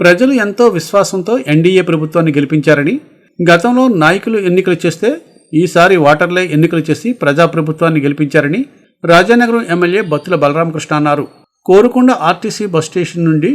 ప్రజలు ఎంతో విశ్వాసంతో ఎన్డీఏ ప్రభుత్వాన్ని గెలిపించారని గతంలో నాయకులు ఎన్నికలు చేస్తే ఈసారి వాటర్లే ఎన్నికలు చేసి ప్రజాప్రభుత్వాన్ని గెలిపించారని రాజానగరం ఎమ్మెల్యే బత్తుల బలరామకృష్ణ అన్నారు. కోరుకొండ ఆర్టీసీ బస్ స్టేషన్ నుండి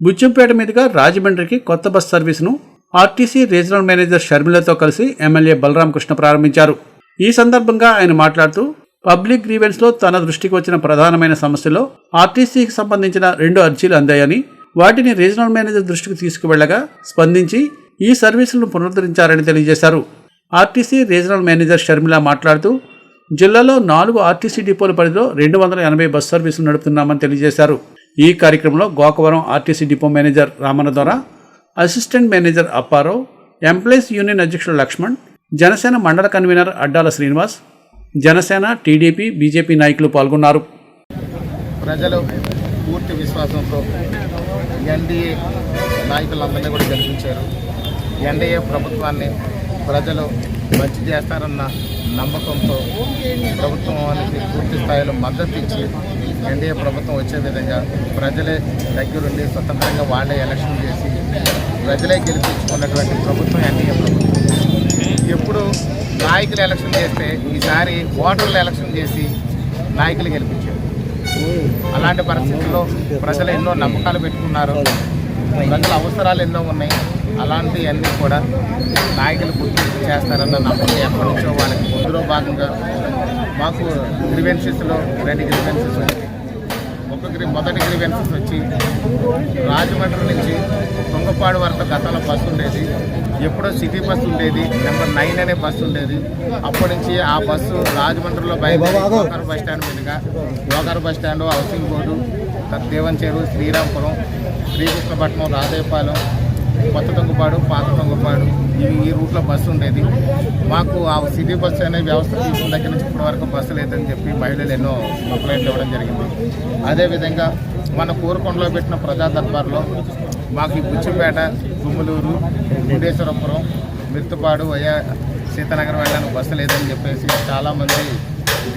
బుచ్చంపేట మీదుగా రాజమండ్రికి కొత్త బస్ సర్వీసును ఆర్టీసీ రీజనల్ మేనేజర్ షర్మిలతో కలిసి ఎమ్మెల్యే బలరామకృష్ణ ప్రారంభించారు. ఈ సందర్భంగా ఆయన మాట్లాడుతూ పబ్లిక్ గ్రీవెన్స్లో తన దృష్టికి వచ్చిన ప్రధానమైన సమస్యలో ఆర్టీసీకి సంబంధించిన రెండు అర్జీలు అందాయని వాటిని రీజనల్ మేనేజర్ దృష్టికి తీసుకువెళ్ళగా స్పందించి ఈ సర్వీసులను పునరుద్ధరించారని తెలియజేశారు. ఆర్టీసీ రీజనల్ మేనేజర్ షర్మిల మాట్లాడుతూ జిల్లాలో నాలుగు ఆర్టీసీ డిపోల పరిధిలో రెండు వందల ఎనభై బస్ సర్వీసులు నడుపుతున్నామని తెలియజేశారు. ఈ కార్యక్రమంలో Gokavaram RTC depot manager Ramanna Dora assistant manager Apparao employees union అధ్యక్షుడు లక్ష్మణ్ జనసేన మండల convener Addala Srinivas Janasena TDP BJP నాయకులు పాల్గొన్నారు. ప్రజలు పూర్తి విశ్వాసంతో ఎన్డీఏ నాయకులందరినీ కూడా గెలిపించారు. ఎన్డీఏ ప్రభుత్వాన్ని ప్రజలు మంచి చేస్తారన్న నమ్మకంతో ప్రభుత్వానికి పూర్తి స్థాయిలో మద్దతు ఇచ్చి ఎన్డీఏ ప్రభుత్వం వచ్చే విధంగా ప్రజలే దగ్గరుండి స్వతంత్రంగా వాళ్ళే ఎలక్షన్ చేసి ప్రజలే గెలిపించుకున్నటువంటి ప్రభుత్వం ఎన్డీఏ ప్రభుత్వం. ఎప్పుడు నాయకులు ఎలక్షన్ చేస్తే ఈసారి ఓటర్లు ఎలక్షన్ చేసి నాయకులు గెలిపించారు. అలాంటి పరిస్థితుల్లో ప్రజలు ఎన్నో నమ్మకాలు పెట్టుకున్నారు. ప్రజల అవసరాలు ఎన్నో ఉన్నాయి. అలాంటివన్నీ కూడా నాయకులు గుర్తింపు చేస్తారన్న నమ్మకం ఎప్పటి నుంచో వాళ్ళకి ముందులో భాగంగా మాకు గ్రివెన్సెస్లో రెండు గ్రివెన్సెస్ ఉన్నాయి. ఒక గ్రి మొదటి గ్రివెన్సెస్ వచ్చి రాజమండ్రి నుంచి తుంగపాడు వరకు గతంలో బస్సు ఉండేది. ఎప్పుడో సిటీ బస్సు ఉండేది. నెంబర్ నైన్ అనే బస్సు ఉండేది. అప్పటి నుంచి ఆ బస్సు రాజమండ్రిలో బయలుదేరి గోకర్ బస్ స్టాండ్ మీదుగా Gokar bus stand housing board Devancheru Srirampuram Srikrishnapatnam Rajepalem కొత్త తొంగుపాడు పాత తొంగుపాడు ఈ రూట్లో బస్సు ఉండేది. మాకు ఆ సిటీ బస్సు అనే వ్యవస్థ తీసుకున్న దగ్గర నుంచి ఇప్పటి వరకు బస్సు లేదని చెప్పి మహిళలు ఎన్నో కంప్లైంట్లు ఇవ్వడం జరిగింది. అదేవిధంగా మన కూరకొండలో పెట్టిన ప్రజా దర్బార్లో మాకు ఈ బుచ్చిపేట గుమ్మలూరు గుండేశ్వరపురం మిర్తుపాడు వయా సీతానగరం వెళ్ళడానికి బస్సు లేదని చెప్పేసి చాలామంది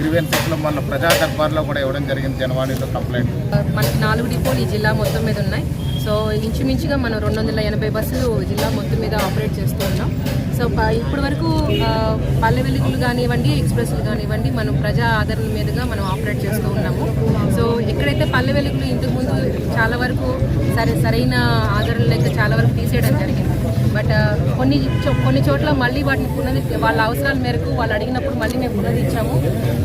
గ్రీవెన్సెస్లో మన ప్రజా దర్బార్లో కూడా ఇవ్వడం జరిగింది జనవాణిలో కంప్లైంట్. మనకి నాలుగు డిపోలు ఈ జిల్లా మొత్తం మీద ఉన్నాయి. సో ఇంచుమించుగా మనం రెండు వందల ఎనభై బస్సులు జిల్లా మొత్తం మీద ఆపరేట్ చేస్తూ ఉన్నాం. సో ప- ఇప్పటి వరకు పల్లె వెలుగులు కానివ్వండి ఎక్స్ప్రెస్లు కానివ్వండి మనం ప్రజా ఆదరణ మీదుగా మనం ఆపరేట్ చేస్తూ ఉన్నాము. సో ఎక్కడైతే పల్లె వెలుగులు ఇంతకుముందు చాలా వరకు సరే సరైన ఆదరణ లేక చాలా వరకు తీసేయడం జరిగింది. బట్ కొన్ని చో- కొన్ని చోట్ల మళ్ళీ వాటిని పునరుద్ధి వాళ్ళ అవసరాల మేరకు వాళ్ళు అడిగినప్పుడు మళ్ళీ మేము పునరుద్ధరించాము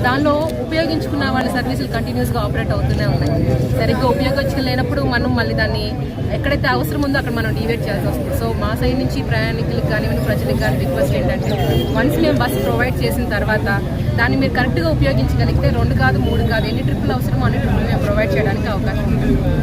దానిలో ఉపయోగించుకున్న వాళ్ళ సర్వీసులు కంటిన్యూస్గా ఆపరేట్ అవుతూనే ఉన్నాయి. సరిగ్గా ఉపయోగించలేనప్పుడు మనం మళ్ళీ దాన్ని ఎక్కడైతే అవసరం ఉందో అక్కడ మనం డివైడ్ చేయాల్సి వస్తుంది. సో మా సైడ్ నుంచి ప్రయాణికులకు కానివ్వండి ప్రజలకు కానీ రిక్వెస్ట్ ఏంటంటే వన్స్ మేము బస్సు ప్రొవైడ్ చేసిన తర్వాత దాన్ని మీరు కరెక్ట్గా ఉపయోగించగలిగితే రెండు కాదు మూడు కాదు ఎన్ని ట్రిప్పులు అవసరమో అన్ని ట్రిప్పులు మేము ప్రొవైడ్ చేయడానికి అవకాశం ఉంటుంది.